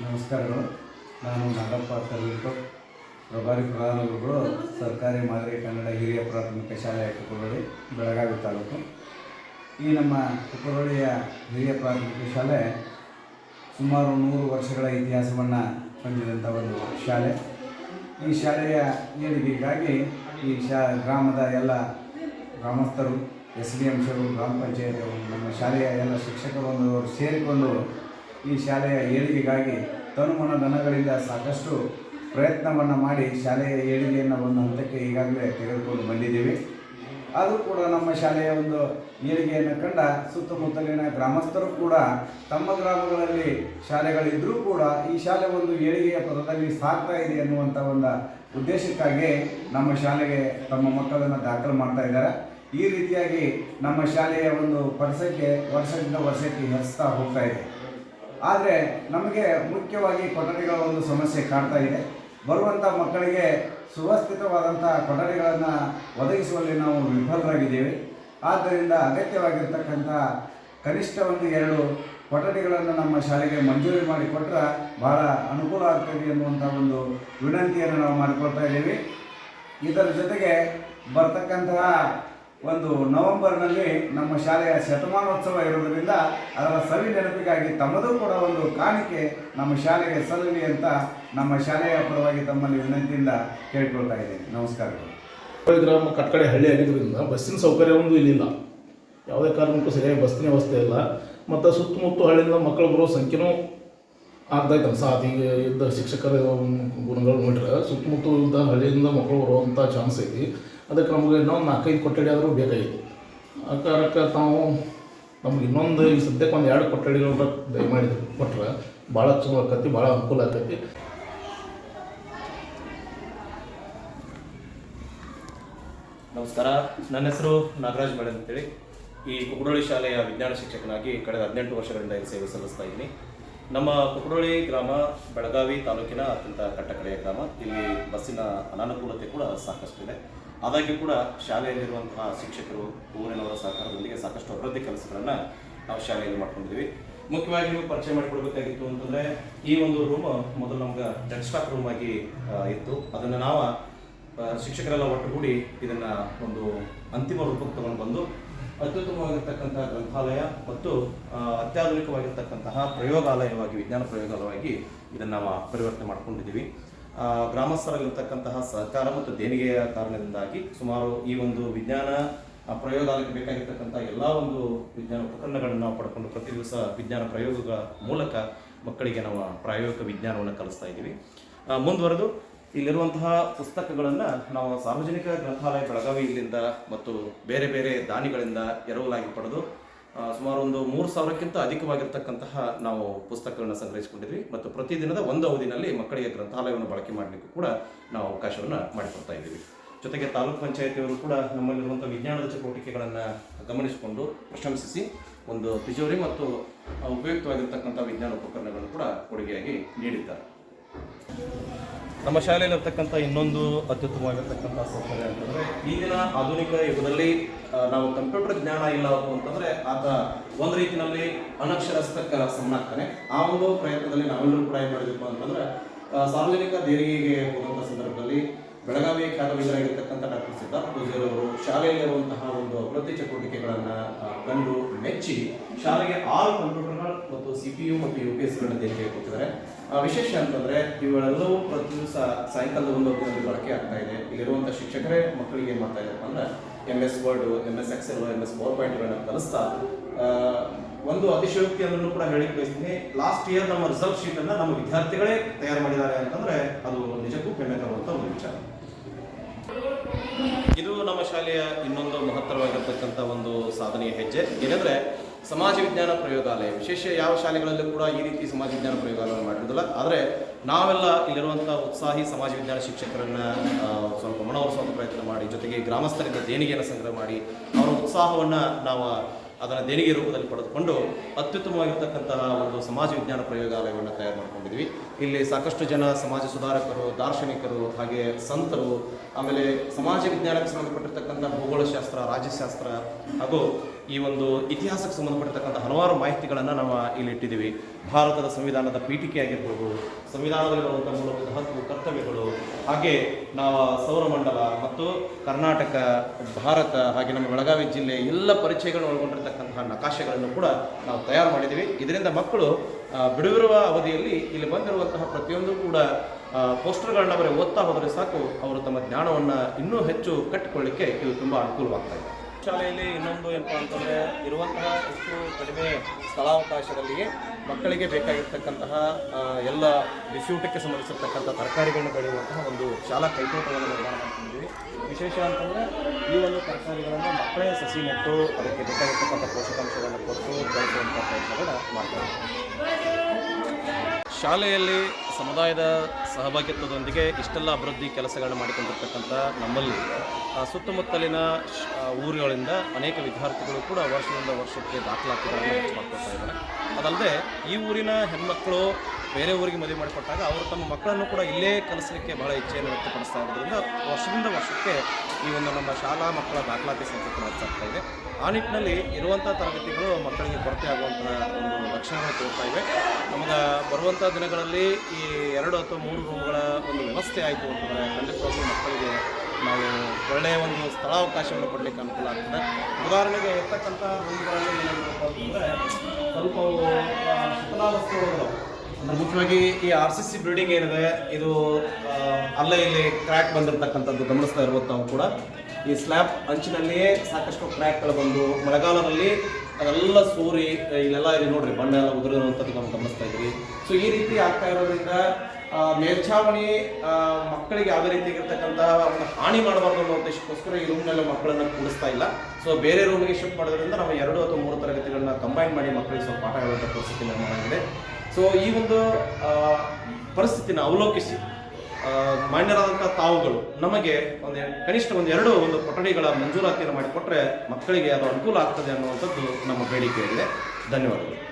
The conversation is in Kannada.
ನಮಸ್ಕಾರಗಳು. ನಾನು ನಾಗಪ್ಪ ತರಲಿಟ್ಟು ಪ್ರಭಾರಿ ಪ್ರಧಾನಗುರುಗಳು ಸರ್ಕಾರಿ ಮಾದರಿ ಕನ್ನಡ ಹಿರಿಯ ಪ್ರಾಥಮಿಕ ಶಾಲೆಯ ಕುಕ್ಕರೊಳಿ ಬೆಳಗಾವಿ ತಾಲೂಕು. ಈ ನಮ್ಮ ಕುಕ್ಕರೊಳಿಯ ಹಿರಿಯ ಪ್ರಾಥಮಿಕ ಶಾಲೆ ಸುಮಾರು ನೂರು ವರ್ಷಗಳ ಇತಿಹಾಸವನ್ನು ಹೊಂದಿದಂಥ ಒಂದು ಶಾಲೆ. ಈ ಶಾಲೆಯ ಏಳಿಗೆಗಾಗಿ ಈ ಶಾ, ಗ್ರಾಮದ ಎಲ್ಲ ಗ್ರಾಮಸ್ಥರು, ಎಸ್ ಡಿ ಎಂ ಗ್ರಾಮ ಪಂಚಾಯತ್ ನಮ್ಮ ಶಾಲೆಯ ಎಲ್ಲ ಶಿಕ್ಷಕರು ಸೇರಿಕೊಂಡು ಈ ಶಾಲೆಯ ಏಳಿಗೆಗಾಗಿ ತನುಮನ ದನಗಳಿಂದ ಸಾಕಷ್ಟು ಪ್ರಯತ್ನವನ್ನು ಮಾಡಿ ಶಾಲೆಯ ಏಳಿಗೆಯನ್ನು ಒಂದು ಹಂತಕ್ಕೆ ಈಗಾಗಲೇ ತೆಗೆದುಕೊಂಡು ಬಂದಿದ್ದೀವಿ. ಆದರೂ ಕೂಡ ನಮ್ಮ ಶಾಲೆಯ ಒಂದು ಏಳಿಗೆಯನ್ನು ಕಂಡ ಸುತ್ತಮುತ್ತಲಿನ ಗ್ರಾಮಸ್ಥರು ಕೂಡ ತಮ್ಮ ಗ್ರಾಮಗಳಲ್ಲಿ ಶಾಲೆಗಳಿದ್ದರೂ ಕೂಡ ಈ ಶಾಲೆ ಒಂದು ಏಳಿಗೆಯ ಪದದಲ್ಲಿ ಸಾಗ್ತಾ ಇದೆ ಅನ್ನುವಂಥ ಒಂದು ಉದ್ದೇಶಕ್ಕಾಗಿ ನಮ್ಮ ಶಾಲೆಗೆ ತಮ್ಮ ಮಕ್ಕಳನ್ನು ದಾಖಲು ಮಾಡ್ತಾ ಇದ್ದಾರೆ. ಈ ರೀತಿಯಾಗಿ ನಮ್ಮ ಶಾಲೆಯ ಒಂದು ಪರಿಸರಕ್ಕೆ ವರ್ಷದಿಂದ ವರ್ಷಕ್ಕೆ ಹೆಚ್ಚುತ್ತಾ ಹೋಗ್ತಾ ಇದೆ. ಆದರೆ ನಮಗೆ ಮುಖ್ಯವಾಗಿ ಕೊಠಡಿಗಳ ಒಂದು ಸಮಸ್ಯೆ ಕಾಡ್ತಾ ಇದೆ. ಬರುವಂಥ ಮಕ್ಕಳಿಗೆ ಸುವ್ಯವಸ್ಥಿತವಾದಂಥ ಕೊಠಡಿಗಳನ್ನು ಒದಗಿಸುವಲ್ಲಿ ನಾವು ವಿಫಲರಾಗಿದ್ದೇವೆ. ಆದ್ದರಿಂದ ಅಗತ್ಯವಾಗಿರ್ತಕ್ಕಂಥ ಕನಿಷ್ಠ ಒಂದು ಎರಡು ಕೊಠಡಿಗಳನ್ನು ನಮ್ಮ ಶಾಲೆಗೆ ಮಂಜೂರಿ ಮಾಡಿಕೊಟ್ಟರೆ ಬಹಳ ಅನುಕೂಲ ಆಗ್ತದೆ ಎನ್ನುವಂಥ ಒಂದು ವಿನಂತಿಯನ್ನು ನಾವು ಮಾಡಿಕೊಳ್ತಾ ಇದ್ದೀವಿ. ಇದರ ಜೊತೆಗೆ ಬರ್ತಕ್ಕಂತಹ ಒಂದು ನವೆಂಬರ್ನಲ್ಲಿ ನಮ್ಮ ಶಾಲೆಯ ಶತಮಾನೋತ್ಸವ ಇರೋದರಿಂದ ಅದರ ಸವಿ ನೆನಪಿಗಾಗಿ ತಮ್ಮದೂ ಕೂಡ ಒಂದು ಕಾಣಿಕೆ ನಮ್ಮ ಶಾಲೆಗೆ ಸಲ್ಲಲಿ ಅಂತ ನಮ್ಮ ಶಾಲೆಯ ಪರವಾಗಿ ತಮ್ಮಲ್ಲಿ ವಿನಂತಿಯಿಂದ ಕೇಳ್ಕೊಳ್ತಾ ಇದ್ದೀನಿ. ನಮಸ್ಕಾರಗಳು. ಗ್ರಾಮ ಕಟ್ಕಡೆ ಹಳ್ಳಿ ಆಗಿದ್ದರಿಂದ ಬಸ್ಸಿನ ಸೌಕರ್ಯ ಒಂದು ಇಲ್ಲಿಲ್ಲ. ಯಾವುದೇ ಕಾರಣಕ್ಕೂ ಸರಿಯಾಗಿ ಬಸ್ಸಿನ ವ್ಯವಸ್ಥೆ ಇಲ್ಲ. ಮತ್ತು ಸುತ್ತಮುತ್ತ ಹಳ್ಳಿಯಿಂದ ಮಕ್ಕಳು ಬರೋ ಸಂಖ್ಯೆನೂ ಆಗ್ತೈತೆ ಸಾತ್ ಈಗ ಇದ್ದ ಶಿಕ್ಷಕರ ಗುಣಗಳು ನೋಡ್ರೆ ಸುತ್ತಮುತ್ತ ಇದ್ದ ಹಳ್ಳಿಯಿಂದ ಮಕ್ಕಳು ಬರುವಂಥ ಚಾನ್ಸ್ ಐತಿ. ಅದಕ್ಕೆ ನಮಗೆ ಇನ್ನೊಂದು ನಾಲ್ಕೈದು ಕೊಠಡಿ ಆದರೂ ಬೇಕಾಗಿತ್ತು. ಆ ಕಾರಣಕ್ಕೆ ತಾವು ನಮ್ಗೆ ಇನ್ನೊಂದು ಈ ಸದ್ಯಕ್ಕೆ ಒಂದು ಎರಡು ಕೊಠಡಿಗಳನ್ನ ದಯಮಾಡಿ ಕೊಟ್ರೆ ಭಾಳ ಚಲೋ ಆಕತಿ, ಭಾಳ ಅನುಕೂಲ ಆಕತಿ. ನಮಸ್ಕಾರ. ನನ್ನ ಹೆಸರು ನಾಗರಾಜ್ ಮೇಡಮ್ ಅಂತೇಳಿ. ಈ ಕುಕ್ರೋಳಿ ಶಾಲೆಯ ವಿಜ್ಞಾನ ಶಿಕ್ಷಕನಾಗಿ ಕಳೆದ ಹದಿನೆಂಟು ವರ್ಷಗಳಿಂದ ಇಲ್ಲಿ ಸೇವೆ ಸಲ್ಲಿಸ್ತಾ ಇದ್ದೀನಿ. ನಮ್ಮ ಕುಕ್ರೋಳಿ ಗ್ರಾಮ ಬೆಳಗಾವಿ ತಾಲೂಕಿನ ಅತ್ಯಂತ ಕಟ್ಟಕಡೆಯ ಗ್ರಾಮ. ಇಲ್ಲಿ ಬಸ್ಸಿನ ಅನಾನುಕೂಲತೆ ಕೂಡ ಸಾಕಷ್ಟು ಇದೆ ಆದಾಗ್ಯೂ ಕೂಡ ಶಾಲೆಯಲ್ಲಿರುವಂತಹ ಶಿಕ್ಷಕರು, ಊರಿನವರ ಸಹಕಾರದೊಂದಿಗೆ ಸಾಕಷ್ಟು ಅಭಿವೃದ್ಧಿ ಕೆಲಸಗಳನ್ನು ನಾವು ಶಾಲೆಯಲ್ಲಿ ಮಾಡ್ಕೊಂಡಿದ್ದೀವಿ. ಮುಖ್ಯವಾಗಿ ನೀವು ಪರಿಚಯ ಮಾಡಿಕೊಡ್ಬೇಕಾಗಿತ್ತು ಅಂತಂದರೆ, ಈ ಒಂದು ರೂಮ್ ಮೊದಲು ನಮ್ಗೆ ಡೆಸ್ಕ್ಟಾಪ್ ರೂಮ್ ಆಗಿ ಇತ್ತು. ಅದನ್ನು ನಾವು ಶಿಕ್ಷಕರೆಲ್ಲ ಒಟ್ಟುಗೂಡಿ ಇದನ್ನ ಒಂದು ಅಂತಿಮ ರೂಪಕ್ಕೆ ತಗೊಂಡು ಬಂದು, ಅತ್ಯುತ್ತಮವಾಗಿರ್ತಕ್ಕಂತಹ ಗ್ರಂಥಾಲಯ ಮತ್ತು ಅತ್ಯಾಧುನಿಕವಾಗಿರ್ತಕ್ಕಂತಹ ಪ್ರಯೋಗಾಲಯವಾಗಿ, ವಿಜ್ಞಾನ ಪ್ರಯೋಗಾಲಯವಾಗಿ ಇದನ್ನು ನಾವು ಪರಿವರ್ತನೆ ಮಾಡ್ಕೊಂಡಿದ್ದೀವಿ. ಗ್ರಾಮಸ್ಥರಲ್ಲಿರ್ತಕ್ಕಂತಹ ಸಹಕಾರ ಮತ್ತು ದೇಣಿಗೆಯ ಕಾರಣದಿಂದಾಗಿ ಸುಮಾರು ಈ ಒಂದು ವಿಜ್ಞಾನ ಪ್ರಯೋಗಾಲಯಕ್ಕೆ ಬೇಕಾಗಿರ್ತಕ್ಕಂಥ ಎಲ್ಲ ಒಂದು ವಿಜ್ಞಾನ ಉಪಕರಣಗಳನ್ನು ನಾವು ಪಡ್ಕೊಂಡು ಪ್ರತಿ ದಿವಸ ವಿಜ್ಞಾನ ಪ್ರಯೋಗಗಳ ಮೂಲಕ ಮಕ್ಕಳಿಗೆ ನಾವು ಪ್ರಾಯೋಗಿಕ ವಿಜ್ಞಾನವನ್ನು ಕಲಿಸ್ತಾ ಇದ್ದೀವಿ. ಮುಂದುವರೆದು ಇಲ್ಲಿರುವಂತಹ ಪುಸ್ತಕಗಳನ್ನು ನಾವು ಸಾರ್ವಜನಿಕ ಗ್ರಂಥಾಲಯ ಬೆಳಗಾವಿ ಇಲ್ಲಿಂದ ಮತ್ತು ಬೇರೆ ಬೇರೆ ದಾನಿಗಳಿಂದ ಎರವಲಾಗಿ ಪಡೆದು ಸುಮಾರು ಒಂದು ಮೂರು ಸಾವಿರಕ್ಕಿಂತ ಅಧಿಕವಾಗಿರ್ತಕ್ಕಂತಹ ನಾವು ಪುಸ್ತಕಗಳನ್ನು ಸಂಗ್ರಹಿಸಿಕೊಂಡಿದ್ವಿ. ಮತ್ತು ಪ್ರತಿದಿನದ ಒಂದು ಅವಧಿನಲ್ಲಿ ಮಕ್ಕಳಿಗೆ ಗ್ರಂಥಾಲಯವನ್ನು ಬಳಕೆ ಮಾಡಲಿಕ್ಕೂ ಕೂಡ ನಾವು ಅವಕಾಶವನ್ನು ಮಾಡಿಕೊಡ್ತಾ ಇದ್ದೀವಿ. ಜೊತೆಗೆ ತಾಲೂಕು ಪಂಚಾಯತಿಯವರು ಕೂಡ ನಮ್ಮಲ್ಲಿರುವಂಥ ವಿಜ್ಞಾನದ ಚಟುವಟಿಕೆಗಳನ್ನು ಗಮನಿಸಿಕೊಂಡು ಪ್ರಶಂಸಿಸಿ ಒಂದು ತಿಜೋರಿ ಮತ್ತು ಉಪಯುಕ್ತವಾಗಿರ್ತಕ್ಕಂಥ ವಿಜ್ಞಾನ ಉಪಕರಣಗಳನ್ನು ಕೂಡ ಕೊಡುಗೆಯಾಗಿ ನೀಡಿದ್ದಾರೆ. ನಮ್ಮ ಶಾಲೆಯಲ್ಲಿರ್ತಕ್ಕಂಥ ಇನ್ನೊಂದು ಅತ್ಯುತ್ತಮವಾಗಿರ್ತಕ್ಕಂಥ ಸೌಕರ್ಯ ಅಂತಂದರೆ ಈಗಿನ ಆಧುನಿಕ ಯುಗದಲ್ಲಿ ನಾವು ಕಂಪ್ಯೂಟರ್ ಜ್ಞಾನ ಇಲ್ಲ ಅಂತಂದರೆ ಆತ ಒಂದು ರೀತಿಯಲ್ಲಿ ಅನಕ್ಷರಸ್ಥಕ್ಕೆ ಸಮನಾಗ್ತಾನೆ. ಆ ಒಂದು ಪ್ರಯತ್ನದಲ್ಲಿ ನಾವೆಲ್ಲರೂ ಕೂಡ ಏನು ಮಾಡಬೇಕು ಅಂತಂದರೆ ಸಾರ್ವಜನಿಕ ದೇಣಿಗೆಗೆ ಹೋದಂಥ ಸಂದರ್ಭದಲ್ಲಿ ಬೆಳಗಾವಿ ಖ್ಯಾತವಿದರಾಗಿರ್ತಕ್ಕಂಥ ಡಾಕ್ಟರ್ ಸಿದ್ಧಾರ್ಥ ಪೂಜಾರಿ ಅವರು ಶಾಲೆಯಲ್ಲಿರುವಂತಹ ಒಂದು ಅಭಿವೃದ್ಧಿ ಚಟುವಟಿಕೆಗಳನ್ನು ಕಂಡು ಮೆಚ್ಚಿ ಶಾಲೆಗೆ ಆರು ಕಂಪ್ಯೂಟರ್ಗಳು ಮತ್ತು ಸಿ ಪಿ ಯು ಮತ್ತು ಯು ಪಿ ಎಸ್ಗಳನ್ನು ದೇಣಿಗೆ ಕೊಟ್ಟಿದ್ದಾರೆ. ವಿಶೇಷ ಅಂತಂದ್ರೆ ಇವುಗಳೆಲ್ಲವೂ ಪ್ರತಿ ದಿವಸ ಸಾಯಂಕಾಲದ ಒಂದು ಹೊತ್ತಿನಲ್ಲಿ ಬಳಕೆ ಆಗ್ತಾ ಇದೆ. ಇಲ್ಲಿರುವಂಥ ಶಿಕ್ಷಕರೇ ಮಕ್ಕಳಿಗೆ ಏನು ಮಾಡ್ತಾ ಇದ್ದಾರೆ ಅಂದ್ರೆ M S word M S excel M S power ಪಾಯಿಂಟ್ಗಳನ್ನು ಕಲಿಸ್ತಾ ಒಂದು ಅತಿಶಯೋಕ್ತಿ ಕೂಡ ಹೇಳಿ ಬಯಸ್ತೀನಿ. ಲಾಸ್ಟ್ ಇಯರ್ ನಮ್ಮ ರಿಸಲ್ಟ್ ಶೀಟ್ ಅನ್ನ ನಮ್ಮ ವಿದ್ಯಾರ್ಥಿಗಳೇ ತಯಾರು ಮಾಡಿದ್ದಾರೆ ಅಂತಂದ್ರೆ ಅದು ನಿಜಕ್ಕೂ ಹೆಮ್ಮೆ ತರುವಂತ ಒಂದು ವಿಚಾರ. ಇದು ನಮ್ಮ ಶಾಲೆಯ ಇನ್ನೊಂದು ಮಹತ್ತರವಾಗಿರ್ತಕ್ಕಂಥ ಒಂದು ಸಾಧನೆಯ ಹೆಜ್ಜೆ. ಏನಂದ್ರೆ, ಸಮಾಜ ವಿಜ್ಞಾನ ಪ್ರಯೋಗಾಲಯ. ವಿಶೇಷ ಯಾವ ಶಾಲೆಗಳಲ್ಲೂ ಕೂಡ ಈ ರೀತಿ ಸಮಾಜ ವಿಜ್ಞಾನ ಪ್ರಯೋಗಾಲಯ ಮಾಡಿರೋದಿಲ್ಲ. ಆದರೆ, ನಾವೆಲ್ಲ ಇಲ್ಲಿರುವಂಥ ಉತ್ಸಾಹಿ ಸಮಾಜ ವಿಜ್ಞಾನ ಶಿಕ್ಷಕರನ್ನ ಸ್ವಲ್ಪ ಮನವೊಲಿಸುವಂಥ ಪ್ರಯತ್ನ ಮಾಡಿ, ಜೊತೆಗೆ ಗ್ರಾಮಸ್ಥರಿಂದ ದೇಣಿಗೆಯನ್ನು ಸಂಗ್ರಹ ಮಾಡಿ, ಅವರ ಉತ್ಸಾಹವನ್ನು ನಾವು ಅದನ್ನು ದೇಣಿಗೆ ರೂಪದಲ್ಲಿ ಪಡೆದುಕೊಂಡು ಅತ್ಯುತ್ತಮವಾಗಿರ್ತಕ್ಕಂತಹ ಒಂದು ಸಮಾಜ ವಿಜ್ಞಾನ ಪ್ರಯೋಗಾಲಯವನ್ನು ತಯಾರು ಮಾಡ್ಕೊಂಡಿದ್ವಿ ಇಲ್ಲಿ ಸಾಕಷ್ಟು ಜನ ಸಮಾಜ ಸುಧಾರಕರು, ದಾರ್ಶನಿಕರು ಹಾಗೆ ಸಂತರು, ಆಮೇಲೆ ಸಮಾಜ ವಿಜ್ಞಾನಕ್ಕೆ ಸಂಬಂಧಪಟ್ಟಿರ್ತಕ್ಕಂಥ ಭೂಗೋಳಶಾಸ್ತ್ರ, ರಾಜ್ಯಶಾಸ್ತ್ರ ಹಾಗೂ ಈ ಒಂದು ಇತಿಹಾಸಕ್ಕೆ ಸಂಬಂಧಪಟ್ಟಿರ್ತಕ್ಕಂಥ ಹಲವಾರು ಮಾಹಿತಿಗಳನ್ನು ನಾವು ಇಲ್ಲಿ ಇಟ್ಟಿದ್ದೀವಿ. ಭಾರತದ ಸಂವಿಧಾನದ ಪೀಠಿಕೆ ಆಗಿರ್ಬೋದು ಸಂವಿಧಾನದಲ್ಲಿರುವಂಥ ಮೂಲಭೂತ ಹಕ್ಕು, ಕರ್ತವ್ಯಗಳು, ಹಾಗೆ ನಾವು ಸೌರಮಂಡಲ ಮತ್ತು ಕರ್ನಾಟಕ, ಭಾರತ ಹಾಗೆ ನಮ್ಮ ಬೆಳಗಾವಿ ಜಿಲ್ಲೆ ಎಲ್ಲ ಪರಿಚಯಗಳನ್ನು ಒಳಗೊಂಡಿರ್ತಕ್ಕಂತಹ ನಕಾಶೆಗಳನ್ನು ಕೂಡ ನಾವು ತಯಾರು ಮಾಡಿದ್ದೀವಿ. ಇದರಿಂದ ಮಕ್ಕಳು ಬಿಡುವಿರುವ ಅವಧಿಯಲ್ಲಿ ಇಲ್ಲಿ ಬಂದಿರುವಂತಹ ಪ್ರತಿಯೊಂದು ಕೂಡ ಪೋಸ್ಟರ್ಗಳನ್ನ ಬರೀ ಓದ್ತಾ ಹೋದರೆ ಸಾಕು. ಅವರು ತಮ್ಮ ಜ್ಞಾನವನ್ನು ಇನ್ನೂ ಹೆಚ್ಚು ಕಟ್ಟಿಕೊಳ್ಳಿಕ್ಕೆ ಇದು ತುಂಬ ಅನುಕೂಲವಾಗ್ತಾ ಇದೆ. ಶಾಲೆಯಲ್ಲಿ ಇನ್ನೊಂದು ಏನಪ್ಪ ಅಂತಂದರೆ ಇರುವಂತಹ ಎಷ್ಟು ಕಡಿಮೆ ಸ್ಥಳಾವಕಾಶದಲ್ಲಿ ಮಕ್ಕಳಿಗೆ ಬೇಕಾಗಿರ್ತಕ್ಕಂತಹ ಎಲ್ಲ ಬಿಸಿಯೂಟಕ್ಕೆ ಸಂಬಂಧಿಸಿರ್ತಕ್ಕಂಥ ತರಕಾರಿಗಳನ್ನ ಬೆಳೆಯುವಂತಹ ಒಂದು ಶಾಲಾ ಕೈತೋಟವನ್ನು ನಿರ್ಮಾಣ ಮಾಡ್ಕೊಂಡಿದ್ದೀವಿ. ವಿಶೇಷ ಅಂತಂದರೆ ಈ ಒಂದು ತರಕಾರಿಗಳನ್ನು ಮಕ್ಕಳೇ ಸಸಿ ನೆಟ್ಟು ಅದಕ್ಕೆ ಬೇಕಾಗಿರ್ತಕ್ಕಂಥ ಪೋಷಕಾಂಶಗಳನ್ನು ಕೊಟ್ಟು ಬೆಳೆಸುವಂಥ ಮಾಡ್ತಾ ಮಾಡ್ತಾರೆ ಶಾಲೆಯಲ್ಲಿ ಸಮುದಾಯದ ಸಹಭಾಗಿತ್ವದೊಂದಿಗೆ ಇಷ್ಟೆಲ್ಲ ಅಭಿವೃದ್ಧಿ ಕೆಲಸಗಳನ್ನ ಮಾಡಿಕೊಂಡಿರ್ತಕ್ಕಂಥ ನಮ್ಮಲ್ಲಿ ಸುತ್ತಮುತ್ತಲಿನ ಊರುಗಳಿಂದ ಅನೇಕ ವಿದ್ಯಾರ್ಥಿಗಳು ಕೂಡ ವರ್ಷದಿಂದ ವರ್ಷಕ್ಕೆ ದಾಖಲಾತಿಗಳನ್ನು ಹೆಚ್ಚು ಮಾಡ್ಕೊಳ್ತಾ ಇದ್ದಾರೆ. ಅದಲ್ಲದೆ ಈ ಊರಿನ ಹೆಣ್ಮಕ್ಳು ಬೇರೆ ಊರಿಗೆ ಮದುವೆ ಮಾಡಿಕೊಟ್ಟಾಗ ಅವರು ತಮ್ಮ ಮಕ್ಕಳನ್ನು ಕೂಡ ಇಲ್ಲೇ ಕಲಿಸಲಿಕ್ಕೆ ಬಹಳ ಇಚ್ಛೆಯನ್ನು ವ್ಯಕ್ತಪಡಿಸ್ತಾ ಇರೋದ್ರಿಂದ ವರ್ಷದಿಂದ ವರ್ಷಕ್ಕೆ ಈ ಒಂದು ನಮ್ಮ ಶಾಲಾ ಮಕ್ಕಳ ದಾಖಲಾತಿ ಸಂಖ್ಯೆ ಕೂಡ ಹೆಚ್ಚಾಗ್ತಾ ಇದೆ. ಆ ನಿಟ್ಟಿನಲ್ಲಿ ಇರುವಂಥ ತರಗತಿಗಳು ಮಕ್ಕಳಿಗೆ ಕೊರತೆ ಆಗುವಂಥ ಒಂದು ಲಕ್ಷಣಗಳು ತೋರ್ತಾ ಇವೆ. ನಮಗೆ ಬರುವಂಥ ದಿನಗಳಲ್ಲಿ ಈ ಎರಡು ಅಥವಾ ಮೂರು ರೂಮ್ಗಳ ಒಂದು ವ್ಯವಸ್ಥೆ ಆಯಿತು ಅಂತಂದರೆ ಖಂಡಿತವಾಗ್ಲೂ ಮಕ್ಕಳಿಗೆ ನಾವು ಒಳ್ಳೆಯ ಒಂದು ಸ್ಥಳಾವಕಾಶವನ್ನು ಕೊಡಲಿಕ್ಕೆ ಅನುಕೂಲ ಆಗ್ತದೆ. ಉದಾಹರಣೆಗೆ ಇರ್ತಕ್ಕಂಥ ರೂಮ್ಗಳಲ್ಲಿ ಸ್ವಲ್ಪ ಒಳಗದಾವು. ಅಂದ್ರೆ ಮುಖ್ಯವಾಗಿ ಈ ಆರ್ ಸಿ ಸಿ ಬಿಲ್ಡಿಂಗ್ ಏನಿದೆ, ಇದು ಅಲ್ಲೇ ಇಲ್ಲಿ ಕ್ರ್ಯಾಕ್ ಬಂದಿರತಕ್ಕಂಥದ್ದು ಗಮನಿಸ್ತಾ ಇರ್ಬೋದು ಕೂಡ. ಈ ಸ್ಲ್ಯಾಬ್ ಅಂಚಿನಲ್ಲಿಯೇ ಸಾಕಷ್ಟು ಕ್ರ್ಯಾಕ್ಗಳು ಬಂದು, ಮಳೆಗಾಲದಲ್ಲಿ ಅದೆಲ್ಲ ಸೂರಿ ಇಲ್ಲೆಲ್ಲ ಇದೆ ನೋಡ್ರಿ ಬಣ್ಣ ಎಲ್ಲ ಉದುರಿರುವಂಥದ್ದು ನಾವು ಗಮನಿಸ್ತಾ ಇದ್ವಿ ಸೊ ಈ ರೀತಿ ಆಗ್ತಾ ಇರೋದ್ರಿಂದ ಮೇಲ್ಛಾವಣಿ ಮಕ್ಕಳಿಗೆ ಯಾವುದೇ ರೀತಿಯಾಗಿರ್ತಕ್ಕಂಥ ಒಂದು ಹಾನಿ ಮಾಡಬಾರ್ದು ಅನ್ನೋ ಉದ್ದೇಶಕ್ಕೋಸ್ಕರ ಈ ರೂಮ್ನಲ್ಲಿ ಮಕ್ಕಳನ್ನ ಕೂಡಿಸ್ತಾ ಇಲ್ಲ. ಸೊ ಬೇರೆ ರೂಮಿಗೆ ಶಿಫ್ಟ್ ಮಾಡೋದ್ರಿಂದ ನಾವು ಎರಡು ಅಥವಾ ಮೂರು ತರಗತಿಗಳನ್ನ ಕಂಬೈನ್ ಮಾಡಿ ಮಕ್ಕಳಿಗೆ ಸ್ವಲ್ಪ ಪಾಠ ಹೇಳುವಂಥ ಪರಿಸ್ಥಿತಿ ನಿರ್ಮಾಣ ಆಗಿದೆ. ಸೊ ಈ ಒಂದು ಪರಿಸ್ಥಿತಿನ ಅವಲೋಕಿಸಿ ಮಾನ್ಯರಾದಂಥ ತಾವುಗಳು ನಮಗೆ ಒಂದು ಕನಿಷ್ಠ ಒಂದು ಎರಡು ಒಂದು ಕೊಠಡಿಗಳ ಮಂಜೂರಾತಿಯನ್ನು ಮಾಡಿಕೊಟ್ರೆ ಮಕ್ಕಳಿಗೆ ಅದು ಅನುಕೂಲ ಆಗ್ತದೆ ಅನ್ನುವಂಥದ್ದು ನಮ್ಮ ಬೇಡಿಕೆ ಇದೆ ಧನ್ಯವಾದಗಳು.